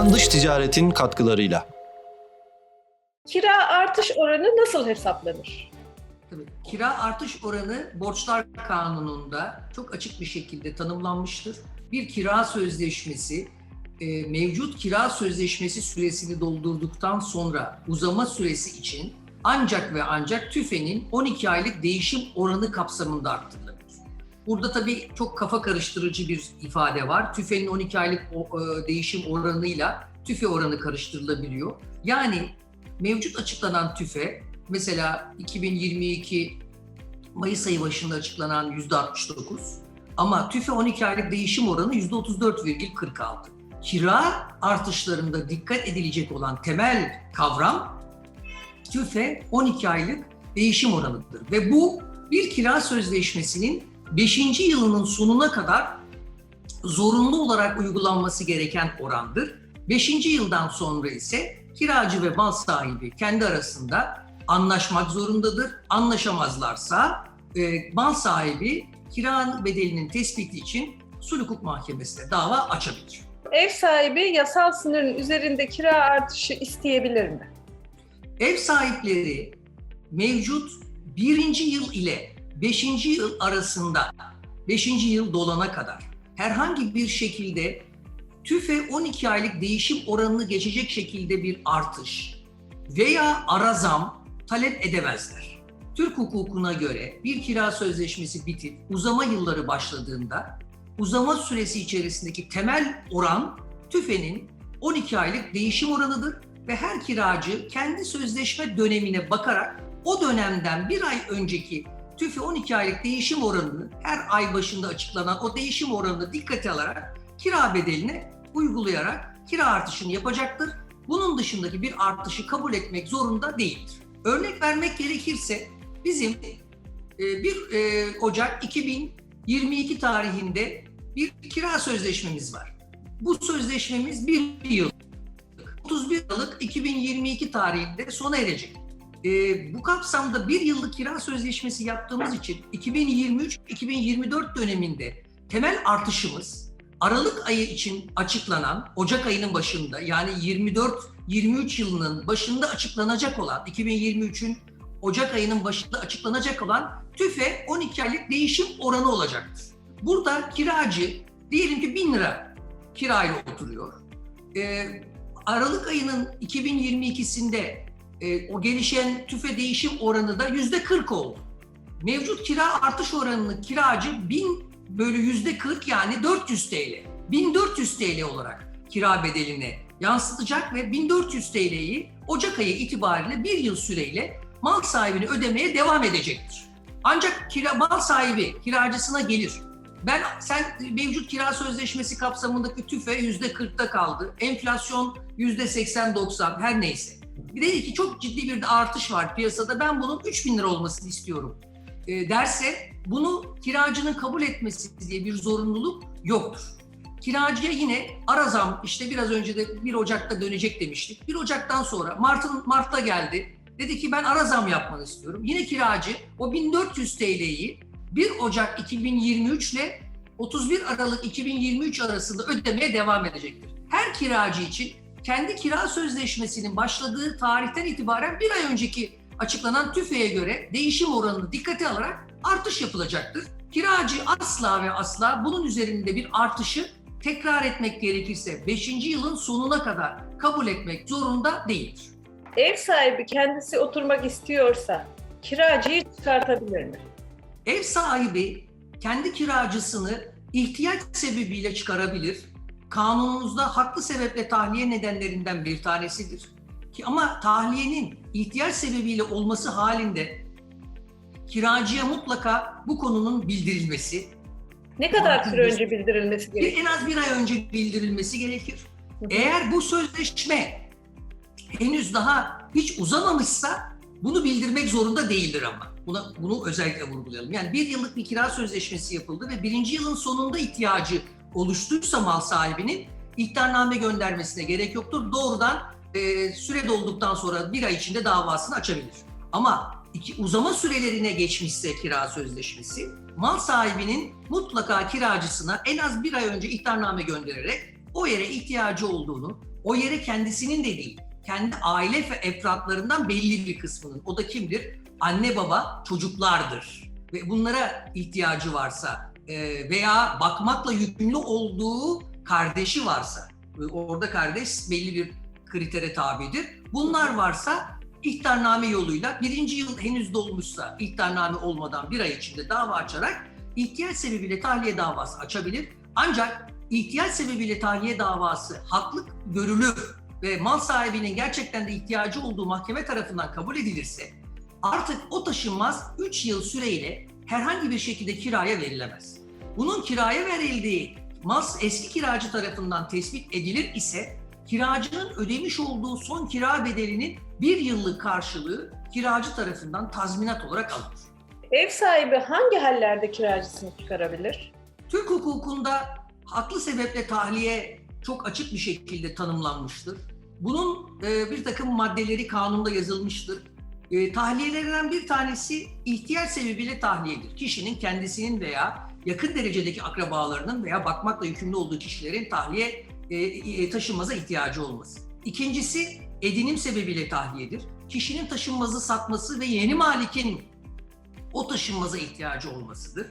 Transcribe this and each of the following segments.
Doğan Dış Ticaret'in katkılarıyla. Kira artış oranı nasıl hesaplanır? Tabii. Kira artış oranı borçlar kanununda çok açık bir şekilde tanımlanmıştır. Bir kira sözleşmesi e, mevcut kira sözleşmesi süresini doldurduktan sonra uzama süresi için ancak ve ancak TÜFE'nin 12 aylık değişim oranı kapsamında arttırılabilir. Burada tabii çok kafa karıştırıcı bir ifade var. TÜFE'nin 12 aylık e, değişim oranıyla TÜFE oranı karıştırılabiliyor. Yani mevcut açıklanan TÜFE mesela 2022 Mayıs ayı başında açıklanan %69 ama TÜFE 12 aylık değişim oranı %34,46. Kira artışlarında dikkat edilecek olan temel kavram TÜFE 12 aylık değişim oranıdır ve bu bir kira sözleşmesinin 5. yılının sonuna kadar zorunlu olarak uygulanması gereken orandır. 5. yıldan sonra ise kiracı ve mal sahibi kendi arasında anlaşmak zorundadır. Anlaşamazlarsa e, mal sahibi kira bedelinin tespiti için sulh hukuk mahkemesine dava açabilir. Ev sahibi yasal sınırın üzerinde kira artışı isteyebilir mi? Ev sahipleri mevcut birinci yıl ile beşinci yıl arasında, beşinci yıl dolana kadar herhangi bir şekilde TÜFE 12 aylık değişim oranını geçecek şekilde bir artış veya ara zam talep edemezler. Türk hukukuna göre bir kira sözleşmesi bitip uzama yılları başladığında uzama süresi içerisindeki temel oran TÜFE'nin 12 aylık değişim oranıdır ve her kiracı kendi sözleşme dönemine bakarak o dönemden bir ay önceki TÜFE 12 aylık değişim oranını her ay başında açıklanan o değişim oranını dikkate alarak kira bedeline uygulayarak kira artışını yapacaktır. Bunun dışındaki bir artışı kabul etmek zorunda değildir. Örnek vermek gerekirse bizim e, 1 e, Ocak 2022 tarihinde bir kira sözleşmemiz var. Bu sözleşmemiz bir yıl 31 Aralık 2022 tarihinde sona erecek. Ee, bu kapsamda bir yıllık kira sözleşmesi yaptığımız için 2023-2024 döneminde temel artışımız Aralık ayı için açıklanan Ocak ayının başında yani 24-23 yılının başında açıklanacak olan 2023'ün Ocak ayının başında açıklanacak olan TÜFE 12 aylık değişim oranı olacaktır. Burada kiracı diyelim ki 1000 lira kirayla oturuyor. Ee, Aralık ayının 2022'sinde e, o gelişen tüfe değişim oranı da yüzde 40 oldu. Mevcut kira artış oranını kiracı 1000 bölü yüzde 40 yani 400 TL. 1400 TL olarak kira bedeline yansıtacak ve 1400 TL'yi Ocak ayı itibariyle bir yıl süreyle mal sahibine ödemeye devam edecektir. Ancak kira, mal sahibi kiracısına gelir. Ben sen mevcut kira sözleşmesi kapsamındaki tüfe yüzde 40'ta kaldı. Enflasyon yüzde 80-90 her neyse. Dedi ki çok ciddi bir artış var piyasada. Ben bunun 3 bin lira olmasını istiyorum e, derse bunu kiracının kabul etmesi diye bir zorunluluk yoktur. Kiracıya yine ara zam işte biraz önce de 1 Ocak'ta dönecek demiştik. 1 Ocak'tan sonra Mart'ın Mart'ta geldi. Dedi ki ben ara zam yapmanı istiyorum. Yine kiracı o 1400 TL'yi 1 Ocak 2023 ile 31 Aralık 2023 arasında ödemeye devam edecektir. Her kiracı için kendi kira sözleşmesinin başladığı tarihten itibaren bir ay önceki açıklanan TÜFE'ye göre değişim oranını dikkate alarak artış yapılacaktır. Kiracı asla ve asla bunun üzerinde bir artışı tekrar etmek gerekirse 5. yılın sonuna kadar kabul etmek zorunda değildir. Ev sahibi kendisi oturmak istiyorsa kiracıyı çıkartabilir mi? Ev sahibi kendi kiracısını ihtiyaç sebebiyle çıkarabilir. Kanunumuzda haklı sebeple tahliye nedenlerinden bir tanesidir. Ki ama tahliyenin ihtiyaç sebebiyle olması halinde kiracıya mutlaka bu konunun bildirilmesi, Ne kadar süre önce bildirilmesi bir, gerekiyor? en az bir ay önce bildirilmesi gerekir. Hı hı. Eğer bu sözleşme henüz daha hiç uzamamışsa bunu bildirmek zorunda değildir ama. Buna, bunu özellikle vurgulayalım. Yani bir yıllık bir kira sözleşmesi yapıldı ve birinci yılın sonunda ihtiyacı oluştuysa mal sahibinin ihtarname göndermesine gerek yoktur. Doğrudan e, süre dolduktan sonra bir ay içinde davasını açabilir. Ama iki, uzama sürelerine geçmişse kira sözleşmesi, mal sahibinin mutlaka kiracısına en az bir ay önce ihtarname göndererek o yere ihtiyacı olduğunu, o yere kendisinin de değil, kendi aile ve efratlarından belli bir kısmının, o da kimdir? Anne baba çocuklardır. Ve bunlara ihtiyacı varsa e, veya bakmakla yükümlü olduğu kardeşi varsa, e, orada kardeş belli bir kritere tabidir. Bunlar varsa ihtarname yoluyla birinci yıl henüz dolmuşsa ihtarname olmadan bir ay içinde dava açarak ihtiyaç sebebiyle tahliye davası açabilir. Ancak ihtiyaç sebebiyle tahliye davası haklı görülür ve mal sahibinin gerçekten de ihtiyacı olduğu mahkeme tarafından kabul edilirse artık o taşınmaz 3 yıl süreyle herhangi bir şekilde kiraya verilemez. Bunun kiraya verildiği mal eski kiracı tarafından tespit edilir ise kiracının ödemiş olduğu son kira bedelinin bir yıllık karşılığı kiracı tarafından tazminat olarak alınır. Ev sahibi hangi hallerde kiracısını çıkarabilir? Türk hukukunda haklı sebeple tahliye çok açık bir şekilde tanımlanmıştır. Bunun e, bir takım maddeleri kanunda yazılmıştır. E, tahliyelerden bir tanesi ihtiyaç sebebiyle tahliyedir. Kişinin kendisinin veya yakın derecedeki akrabalarının veya bakmakla yükümlü olduğu kişilerin tahliye e, e, taşınmaza ihtiyacı olması. İkincisi edinim sebebiyle tahliyedir. Kişinin taşınmazı satması ve yeni malikin o taşınmaza ihtiyacı olmasıdır.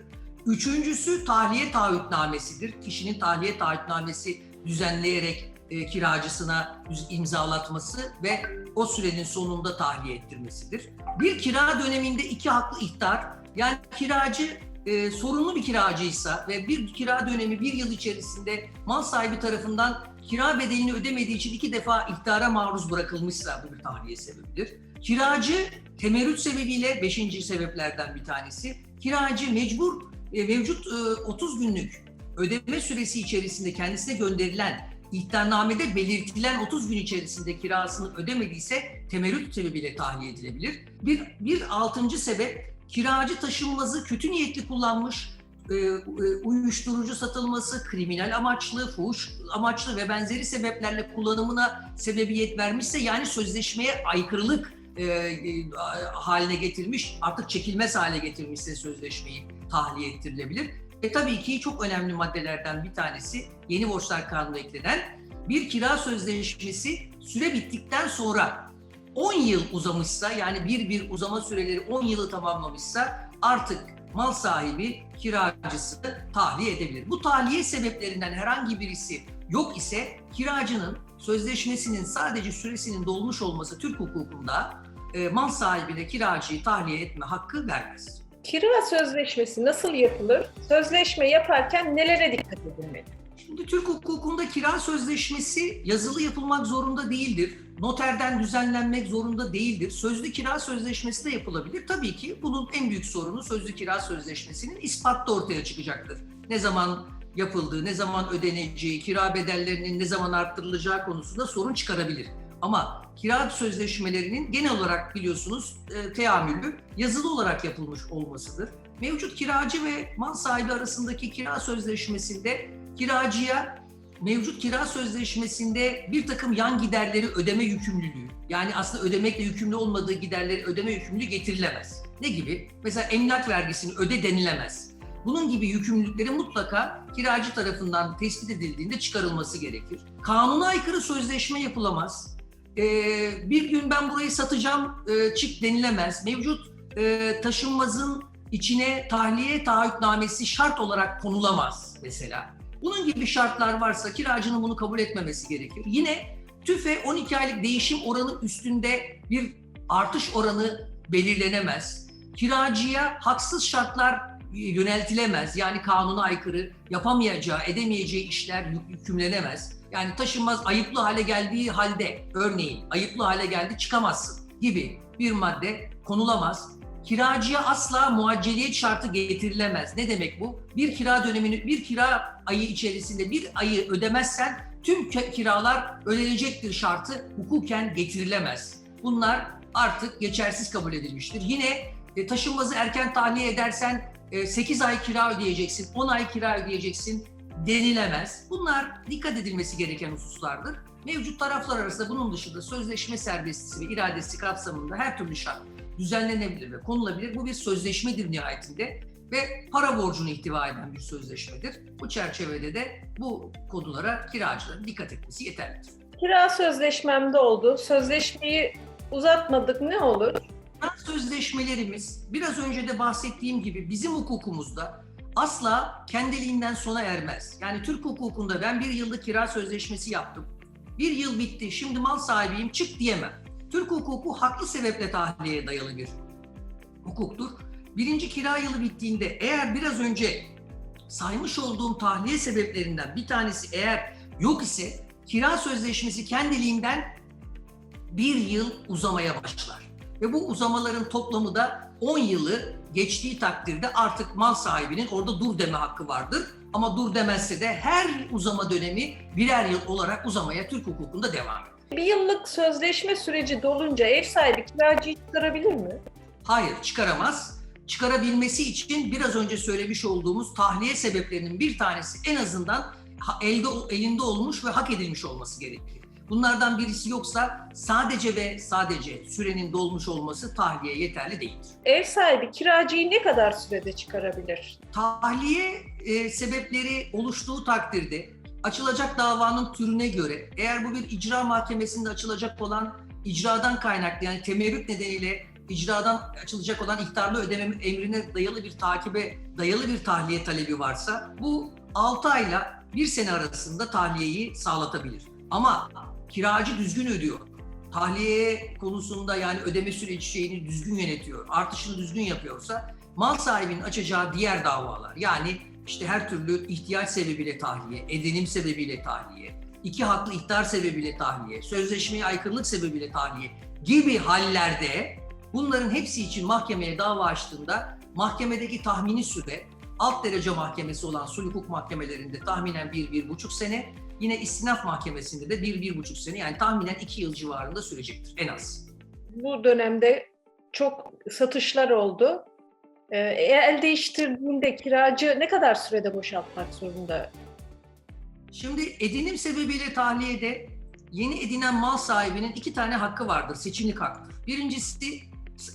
Üçüncüsü tahliye taahhütnamesidir. Kişinin tahliye taahhütnamesi düzenleyerek e, kiracısına imzalatması ve o sürenin sonunda tahliye ettirmesidir. Bir kira döneminde iki haklı ihtar, yani kiracı e, sorunlu bir kiracıysa ve bir kira dönemi bir yıl içerisinde mal sahibi tarafından kira bedelini ödemediği için iki defa ihtara maruz bırakılmışsa bu bir tahliye sebebidir. Kiracı temerrüt sebebiyle beşinci sebeplerden bir tanesi. Kiracı mecbur e, mevcut e, 30 günlük ödeme süresi içerisinde kendisine gönderilen ihtarnamede belirtilen 30 gün içerisinde kirasını ödemediyse temerrüt sebebiyle tahliye edilebilir. Bir, bir altıncı sebep kiracı taşınmazı kötü niyetli kullanmış, e, e, uyuşturucu satılması, kriminal amaçlı, fuhuş amaçlı ve benzeri sebeplerle kullanımına sebebiyet vermişse yani sözleşmeye aykırılık e, e, haline getirmiş, artık çekilmez hale getirmişse sözleşmeyi tahliye ettirilebilir. Ve tabii ki çok önemli maddelerden bir tanesi yeni borçlar kanununa eklenen bir kira sözleşmesi süre bittikten sonra 10 yıl uzamışsa yani bir bir uzama süreleri 10 yılı tamamlamışsa artık mal sahibi kiracısı tahliye edebilir. Bu tahliye sebeplerinden herhangi birisi yok ise kiracının sözleşmesinin sadece süresinin dolmuş olması Türk hukukunda e, mal sahibine kiracıyı tahliye etme hakkı vermez. Kira sözleşmesi nasıl yapılır? Sözleşme yaparken nelere dikkat edilmeli? Şimdi Türk hukukunda kira sözleşmesi yazılı yapılmak zorunda değildir. Noterden düzenlenmek zorunda değildir. Sözlü kira sözleşmesi de yapılabilir. Tabii ki bunun en büyük sorunu sözlü kira sözleşmesinin ispatta ortaya çıkacaktır. Ne zaman yapıldığı, ne zaman ödeneceği, kira bedellerinin ne zaman arttırılacağı konusunda sorun çıkarabilir. Ama kira sözleşmelerinin genel olarak biliyorsunuz e, teamülü yazılı olarak yapılmış olmasıdır. Mevcut kiracı ve mal sahibi arasındaki kira sözleşmesinde kiracıya mevcut kira sözleşmesinde bir takım yan giderleri ödeme yükümlülüğü yani aslında ödemekle yükümlü olmadığı giderleri ödeme yükümlülüğü getirilemez. Ne gibi? Mesela emlak vergisini öde denilemez. Bunun gibi yükümlülüklerin mutlaka kiracı tarafından tespit edildiğinde çıkarılması gerekir. Kanuna aykırı sözleşme yapılamaz. Ee, bir gün ben burayı satacağım e, çık denilemez. Mevcut e, taşınmazın içine tahliye taahhütnamesi şart olarak konulamaz mesela. Bunun gibi şartlar varsa kiracının bunu kabul etmemesi gerekir. Yine TÜFE 12 aylık değişim oranı üstünde bir artış oranı belirlenemez. Kiracıya haksız şartlar yöneltilemez. Yani kanuna aykırı yapamayacağı, edemeyeceği işler yük- yükümlenemez. Yani taşınmaz ayıplı hale geldiği halde örneğin ayıplı hale geldi çıkamazsın gibi bir madde konulamaz. Kiracıya asla muacceliyet şartı getirilemez. Ne demek bu? Bir kira dönemini, bir kira ayı içerisinde bir ayı ödemezsen tüm kiralar ödenecektir şartı hukuken getirilemez. Bunlar artık geçersiz kabul edilmiştir. Yine e, taşınmazı erken tahliye edersen 8 ay kira ödeyeceksin, 10 ay kira ödeyeceksin denilemez. Bunlar dikkat edilmesi gereken hususlardır. Mevcut taraflar arasında bunun dışında sözleşme serbestisi ve iradesi kapsamında her türlü şart düzenlenebilir ve konulabilir. Bu bir sözleşmedir nihayetinde. ve para borcunu ihtiva eden bir sözleşmedir. Bu çerçevede de bu konulara kiracıların dikkat etmesi yeterlidir. Kira sözleşmemde oldu. Sözleşmeyi uzatmadık ne olur? Kira sözleşmelerimiz biraz önce de bahsettiğim gibi bizim hukukumuzda asla kendiliğinden sona ermez. Yani Türk hukukunda ben bir yıllık kira sözleşmesi yaptım. Bir yıl bitti, şimdi mal sahibiyim, çık diyemem. Türk hukuku haklı sebeple tahliyeye dayalı bir hukuktur. Birinci kira yılı bittiğinde eğer biraz önce saymış olduğum tahliye sebeplerinden bir tanesi eğer yok ise kira sözleşmesi kendiliğinden bir yıl uzamaya başlar. Ve bu uzamaların toplamı da 10 yılı geçtiği takdirde artık mal sahibinin orada dur deme hakkı vardır. Ama dur demezse de her uzama dönemi birer yıl olarak uzamaya Türk hukukunda devam eder. Bir yıllık sözleşme süreci dolunca ev sahibi kiracıyı çıkarabilir mi? Hayır çıkaramaz. Çıkarabilmesi için biraz önce söylemiş olduğumuz tahliye sebeplerinin bir tanesi en azından elde elinde olmuş ve hak edilmiş olması gerekir. Bunlardan birisi yoksa sadece ve sadece sürenin dolmuş olması tahliye yeterli değildir. Ev sahibi kiracıyı ne kadar sürede çıkarabilir? Tahliye e, sebepleri oluştuğu takdirde açılacak davanın türüne göre eğer bu bir icra mahkemesinde açılacak olan icradan kaynaklı yani temerrüt nedeniyle icradan açılacak olan ihtarlı ödeme emrine dayalı bir takibe dayalı bir tahliye talebi varsa bu 6 ayla 1 sene arasında tahliyeyi sağlatabilir. Ama kiracı düzgün ödüyor. Tahliye konusunda yani ödeme süreci şeyini düzgün yönetiyor. Artışını düzgün yapıyorsa mal sahibinin açacağı diğer davalar yani işte her türlü ihtiyaç sebebiyle tahliye, edinim sebebiyle tahliye, iki haklı ihtar sebebiyle tahliye, sözleşmeye aykırılık sebebiyle tahliye gibi hallerde bunların hepsi için mahkemeye dava açtığında mahkemedeki tahmini süre alt derece mahkemesi olan sulh hukuk mahkemelerinde tahminen 1-1,5 sene, yine istinaf mahkemesinde de 1-1,5 sene yani tahminen 2 yıl civarında sürecektir en az. Bu dönemde çok satışlar oldu. Ee, el değiştirdiğinde kiracı ne kadar sürede boşaltmak zorunda? Şimdi edinim sebebiyle tahliyede yeni edinen mal sahibinin iki tane hakkı vardır, seçimlik haktır. Birincisi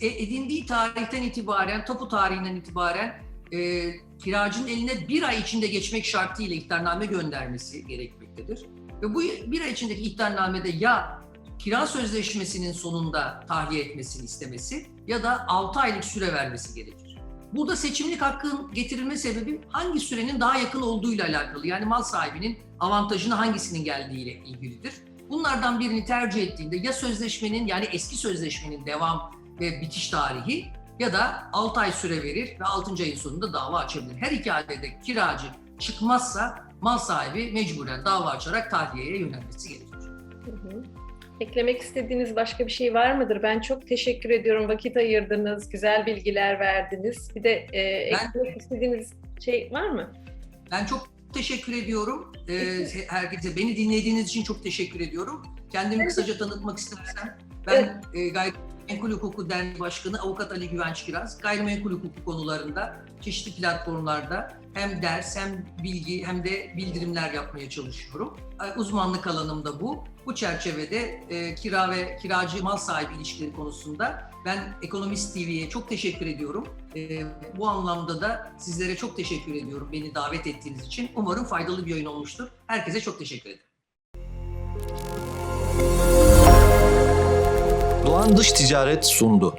e, edindiği tarihten itibaren, tapu tarihinden itibaren e, kiracının eline bir ay içinde geçmek şartıyla ihtarname göndermesi gerekmektedir. Ve bu bir ay içindeki ihtarnamede ya kira sözleşmesinin sonunda tahliye etmesini istemesi ya da 6 aylık süre vermesi gerekir. Burada seçimlik hakkın getirilme sebebi hangi sürenin daha yakın olduğuyla alakalı. Yani mal sahibinin avantajına hangisinin geldiğiyle ilgilidir. Bunlardan birini tercih ettiğinde ya sözleşmenin yani eski sözleşmenin devam ve bitiş tarihi ya da 6 ay süre verir ve 6. ayın sonunda dava açabilir. Her iki halde de kiracı çıkmazsa mal sahibi mecburen dava açarak tahliyeye yönelmesi gerekir. Hı hı. Eklemek istediğiniz başka bir şey var mıdır? Ben çok teşekkür ediyorum. Vakit ayırdınız, güzel bilgiler verdiniz. Bir de e, eklemek istediğiniz şey var mı? Ben çok teşekkür ediyorum. Ee, herkese beni dinlediğiniz için çok teşekkür ediyorum. Kendimi kısaca tanıtmak istersem ben e, Gayrimenkul Hukuku Derneği Başkanı Avukat Ali Güvenç Kiraz. Gayrimenkul hukuku konularında çeşitli platformlarda hem ders hem bilgi hem de bildirimler yapmaya çalışıyorum. Uzmanlık alanım da bu. Bu çerçevede e, kira ve kiracı mal sahibi ilişkileri konusunda ben Ekonomist TV'ye çok teşekkür ediyorum. E, bu anlamda da sizlere çok teşekkür ediyorum beni davet ettiğiniz için. Umarım faydalı bir yayın olmuştur. Herkese çok teşekkür ederim. Doğan Dış Ticaret sundu.